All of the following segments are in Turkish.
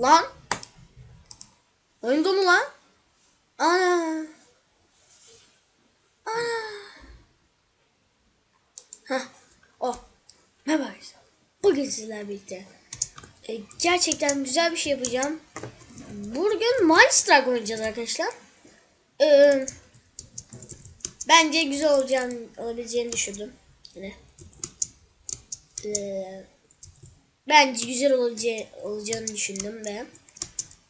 Lan. Oyun dolu lan. Ana. Ana. Heh. Oh. Merhaba. Bugün sizlerle birlikte e, gerçekten güzel bir şey yapacağım. Bugün Mindstrike oynayacağız arkadaşlar. Ee, bence güzel olacağını, olabileceğini düşündüm. Yine. Ee, bence güzel olacağı, olacağını düşündüm ve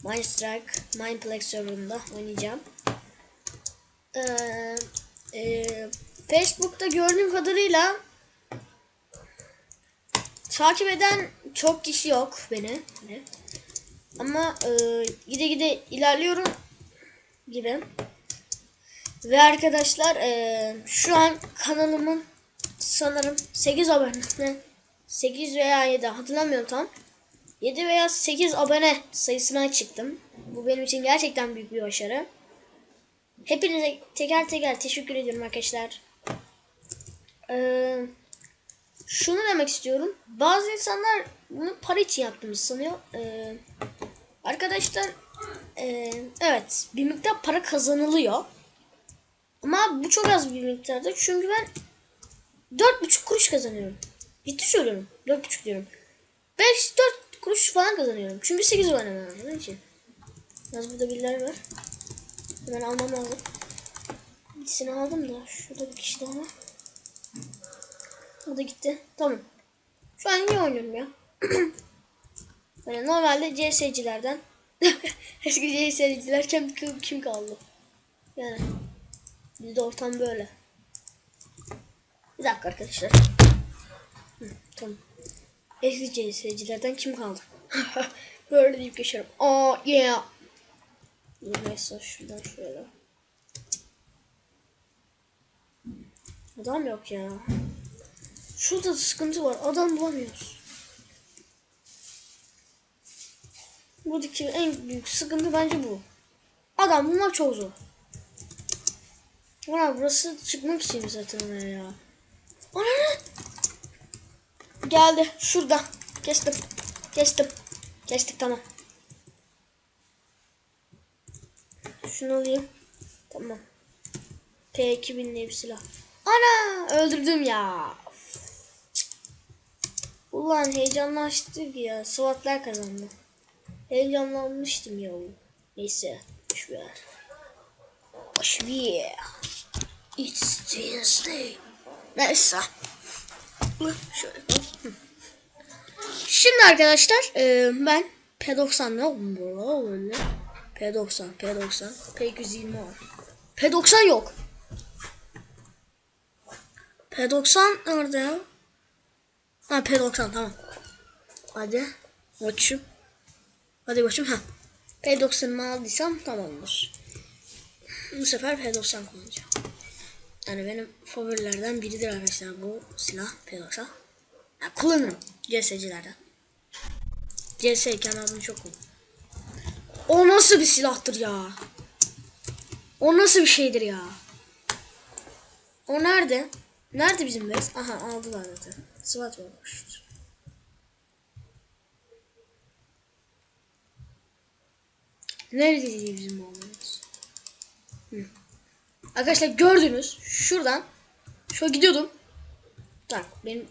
Mindstrike Mindplex serverında oynayacağım. Ee, e, Facebook'ta gördüğüm kadarıyla takip eden çok kişi yok beni. Ama e, gide gide ilerliyorum gibi. Ve arkadaşlar e, şu an kanalımın sanırım 8 abone 8 veya 7 hatırlamıyorum tam. 7 veya 8 abone sayısına çıktım. Bu benim için gerçekten büyük bir başarı. Hepinize teker teker teşekkür ediyorum arkadaşlar. Ee, şunu demek istiyorum. Bazı insanlar bunu para için yaptığımızı sanıyor. Ee, arkadaşlar e, evet bir miktar para kazanılıyor. Ama bu çok az bir miktarda. Çünkü ben 4,5 kuruş kazanıyorum. Ciddi söylüyorum. 4,5 diyorum. 5 4 kuruş falan kazanıyorum. Çünkü 8 abone var. Onun için. Yalnız burada birileri var. Hemen almam lazım. İkisini aldım da. Şurada bir kişi daha var. O da gitti. Tamam. Şu an iyi oynuyorum ya. Böyle normalde CS'cilerden eski CS'ciler kim, kim, kaldı? Yani bizde ortam böyle. Bir dakika arkadaşlar. Hı, tamam. Eski CS'cilerden kim kaldı? böyle deyip geçerim. Oh yeah. Neyse şuradan şöyle. Adam yok ya. Şurada sıkıntı var. Adam bulamıyoruz. Buradaki en büyük sıkıntı bence bu. Adam bulmak çok zor. Valla burası çıkmak için zaten ya. Ana ne? Geldi. Şurada. Kestim. Kestim. Kestik tamam. Şunu alayım. Tamam. P2000 diye bir silah. Ana öldürdüm ya. Ulan heyecanlaştık ya. SWAT'lar kazandı. Heyecanlanmıştım ya. Neyse. Boşver. Boşver. It's Tuesday. Neyse. Şöyle. Şimdi arkadaşlar e, ben P90 ne oldu? P90, P90, P220 var. P90 yok. P90 nerede ya? Ha P90 tamam. Hadi. Koçum. Hadi koçum ha. P90'ımı aldıysam tamamdır. Bu sefer P90 kullanacağım. Yani benim favorilerden biridir arkadaşlar bu silah P90. Yani kullanırım CS'cilerden. CS kenarını çok kullanırım. O nasıl bir silahtır ya? O nasıl bir şeydir ya? O nerede? Nerede bizim bez? Aha aldılar zaten. SWAT olmuş. Neredeydi bizim oğlumuz? Hı. Arkadaşlar gördünüz. Şuradan. Şöyle gidiyordum. Tak benim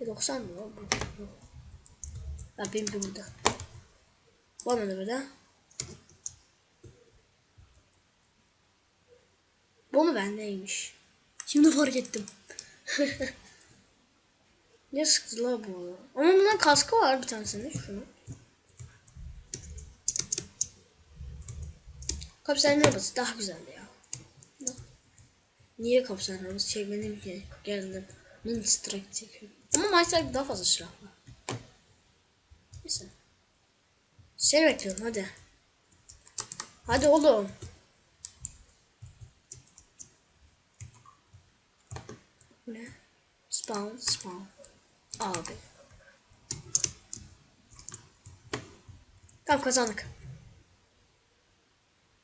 P90 mı? Bu. Ha benim de burada. Bana da burada. Bu mu bendeymiş? Şimdi fark ettim. ne sıktı la bu? Ama bundan kaskı var bir tanesinde şunu. Kapsayın arabası daha güzeldi ya. Niye kapsayın arabası çekmedim ki? Geldim. Mini strike çekiyorum. Ama Maestro daha fazla silah var. Neyse. Seni bekliyorum hadi. Hadi oğlum. Ne? Spawn, spawn. Abi. Tamam kazandık.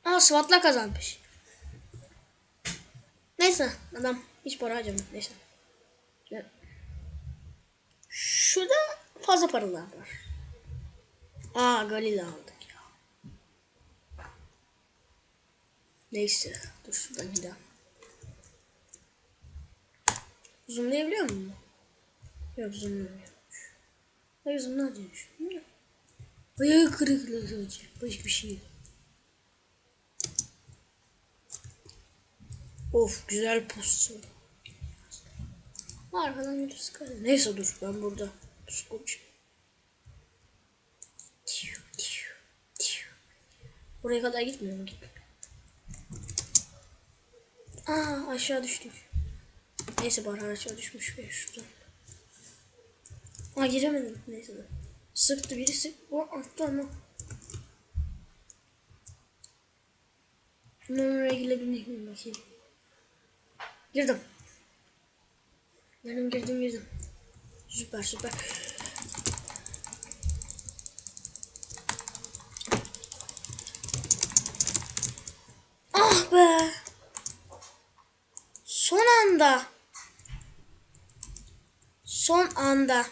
Aa SWAT'la kazanmış. Neyse adam hiç para harcamadı. Neyse. Şurada fazla paralar var. Aa Galil aldık ya. Neyse. Dur şuradan gidelim. Zoomlayabiliyor muyum? Yok zoomlamıyor. Hayır zoomlar diye düşündüm de. Ayağı kırıklığı sadece. Başka bir şey yok. Of güzel pusu. Arkadan yürü sıkarım. Neyse dur ben burada pusu koyacağım. Buraya kadar gitmiyor mu? Aa aşağı düştük. Neyse bari aşağı düşmüş be şuradan. Aa giremedim. Neyse. Sıktı birisi. O attı ama. Bundan oraya girebilmek miyim bakayım. Girdim. Girdim girdim girdim. Süper süper. Be. Son anda. Son anda.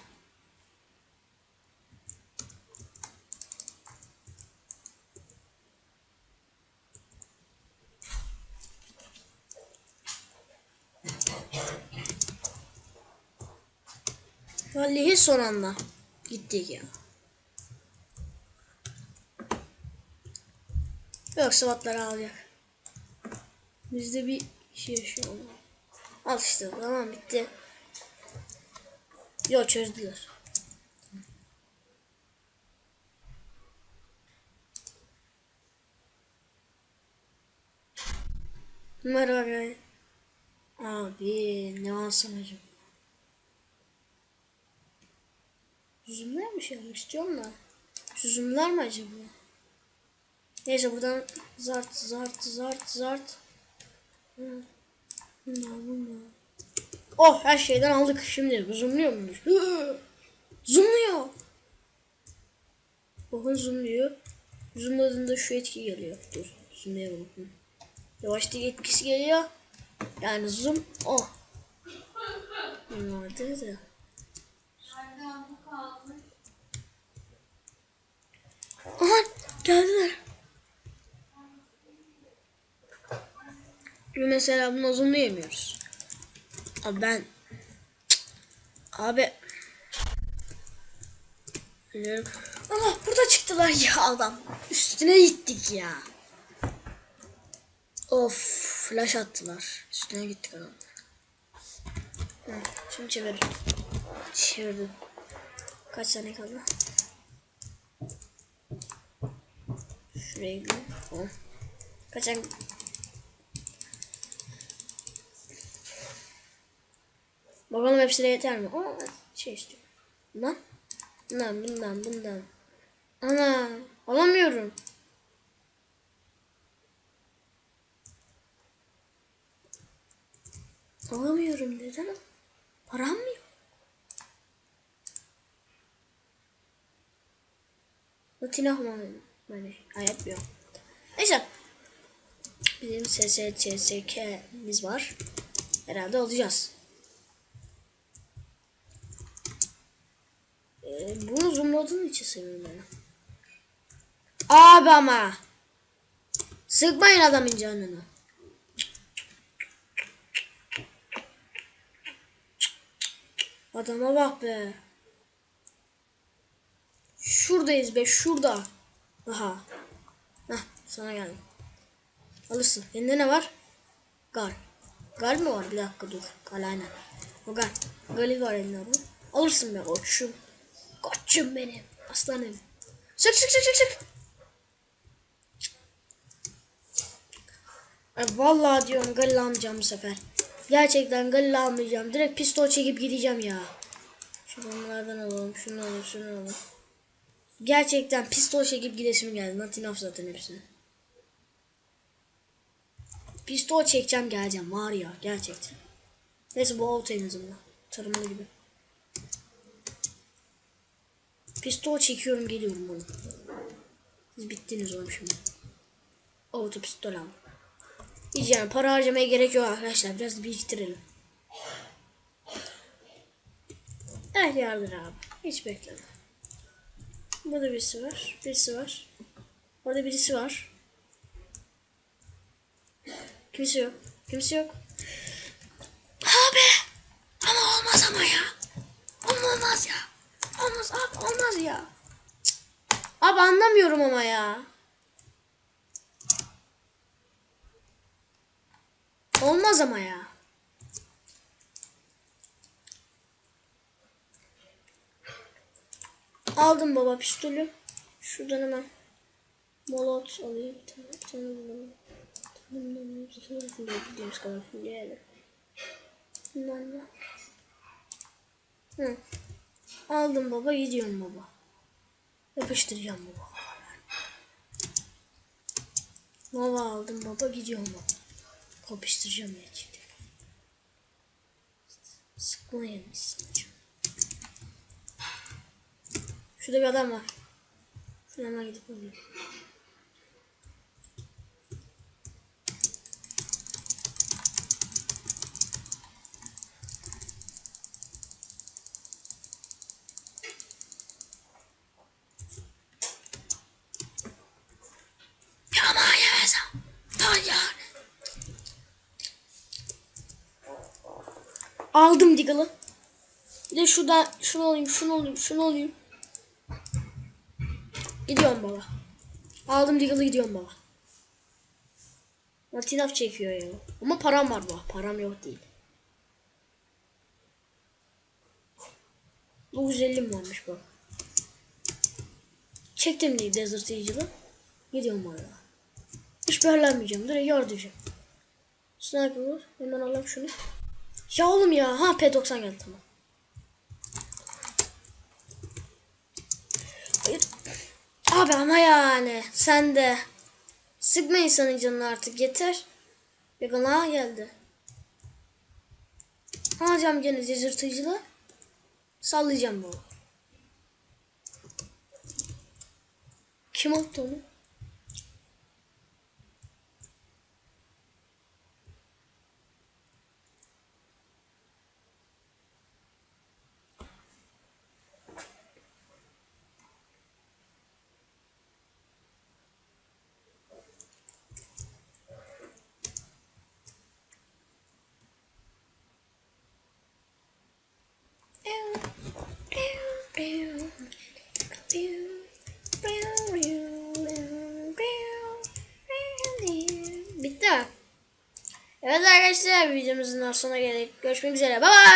Vallahi son anda gittik ya. Yoksa vatları alacak. Bizde bir şey yaşıyor. Al işte tamam bitti. Yok çözdüler. Merhaba. be. Abi ne alsam acaba? Zoomlar mı şey yapmak istiyorum da. Zoomlar mı acaba? Neyse buradan zart zart zart zart. Oh her şeyden aldık. Şimdi zoomluyor? Hı. Zoomluyor. Bakın zoomluyor. Zoomladığında şu etki geliyor. Dur zoomlayalım. Hı. Yavaşlık etkisi geliyor. Yani zoom oh. Vardı da. Aha geldiler. Mesela bunu zoomlayamıyoruz. Abi ben abi Biliyorum. Ama burada çıktılar ya adam. Üstüne gittik ya. Of flash attılar. Üstüne gittik adam. Şimdi çevir. Çevirdim. Kaç saniye kaldı? Şuraya gidelim. Tamam. Kaçan Bakalım hepsine yeter mi? Aa, şey istiyorum. Bundan. Bundan, bundan, bundan. Ana, alamıyorum. Alamıyorum neden? Param mı yok? Latina mı? Yani ayetmiyor. Neyse. Bizim SSCSK'miz var. Herhalde alacağız. Ee, bunu zoomladığın için seviyorum ben. Abi ama. Sıkmayın adamın canını. Adama bak be. Şuradayız be şurada. Aha. Hah sana geldim. Alırsın. Elinde ne var? Gal. Gal mi var? Bir dakika dur. Gal aynen. O gal. Gali var elinde bu. Alırsın be koçum. Koçum benim. Aslanım. Sık sık sık sık sık. Ay, vallahi diyorum Galil almayacağım bu sefer. Gerçekten Galil almayacağım. Direkt pistol çekip gideceğim ya. Şu bunlardan alalım. Şunu alalım. Şunu alalım. Gerçekten pistol çekip gidesim geldi. Nothing off zaten hepsini. Pistol çekeceğim geleceğim var ya gerçekten. Neyse bu auto en azından. Tarımalı gibi. Pistol çekiyorum geliyorum bunu. Siz bittiniz oğlum şimdi. Auto pistol al. Hiç yani para harcamaya gerek yok arkadaşlar. Biraz biriktirelim. Evet yardır abi. Hiç bekleme. Burada birisi var. Birisi var. Orada birisi var. Kimse yok. Kimse yok. Abi. Ama olmaz ama ya. Ama olmaz ya. Olmaz abi olmaz ya. Cık. Abi anlamıyorum ama ya. Olmaz ama ya. Aldım baba pistolü. Şuradan hemen molot alayım. Bundan bir tane bildiğimiz kadar fulleyelim. Bundan da. Hı. Aldım baba gidiyorum baba. Yapıştıracağım baba. Baba aldım baba gidiyorum baba. Kopuşturacağım gerçekten. Sıkma yemişsin. Şurada bir adam var. Şuna gidip alayım. Ama yemesem. Hayır. Aldım Diggle'ı. Bir de şuradan şunu alayım, şunu alayım, şunu alayım. Gidiyorum baba. Aldım Diggle'ı gidiyorum baba. Latinaf çekiyor ya. Ama param var bu. Param yok değil. 950 mi varmış bu? Çektim diye Desert Eagle'ı. Gidiyorum baba. Hiç behlenmeyeceğim. Direkt yardıracağım. Sniper var. Hemen alalım şunu. Ya oğlum ya. Ha P90 geldi tamam. Abi ama yani sen de sıkma insanın canını artık yeter. Yakına geldi. Alacağım gene cızırtıcılı. Sallayacağım bunu. Kim attı onu? Arkadaşlar videomuzun sonuna geldik. Görüşmek üzere. Bye bye.